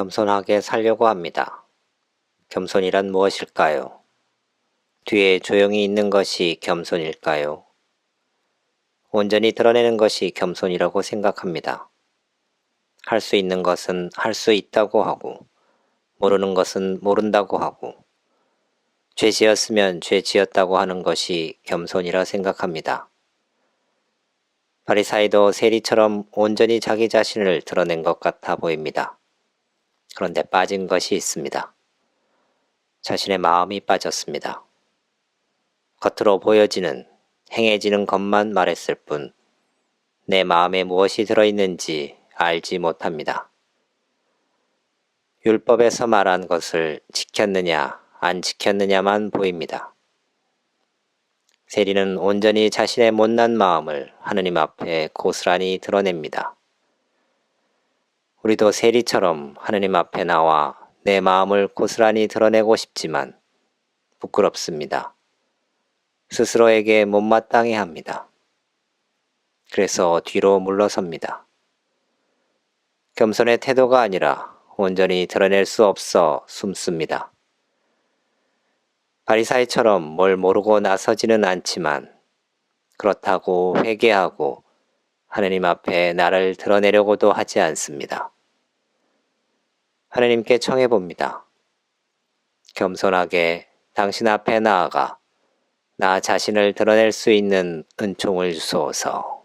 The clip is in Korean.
겸손하게 살려고 합니다. 겸손이란 무엇일까요? 뒤에 조용히 있는 것이 겸손일까요? 온전히 드러내는 것이 겸손이라고 생각합니다. 할 수 있는 것은 할 수 있다고 하고, 모르는 것은 모른다고 하고, 죄 지었으면 죄 지었다고 하는 것이 겸손이라 생각합니다. 바리사이도 세리처럼 온전히 자기 자신을 드러낸 것 같아 보입니다. 그런데 빠진 것이 있습니다. 자신의 마음이 빠졌습니다. 겉으로 보여지는 행해지는 것만 말했을 뿐, 내 마음에 무엇이 들어있는지 알지 못합니다. 율법에서 말한 것을 지켰느냐, 안 지켰느냐만 보입니다. 세리는 온전히 자신의 못난 마음을 하느님 앞에 고스란히 드러냅니다. 우리도 세리처럼 하느님 앞에 나와 내 마음을 고스란히 드러내고 싶지만 부끄럽습니다. 스스로에게 못마땅해 합니다. 그래서 뒤로 물러섭니다. 겸손의 태도가 아니라 온전히 드러낼 수 없어 숨습니다. 바리사이처럼 뭘 모르고 나서지는 않지만 그렇다고 회개하고 하느님 앞에 나를 드러내려고도 하지 않습니다. 하느님께 청해 봅니다. 겸손하게 당신 앞에 나아가 나 자신을 드러낼 수 있는 은총을 주소서.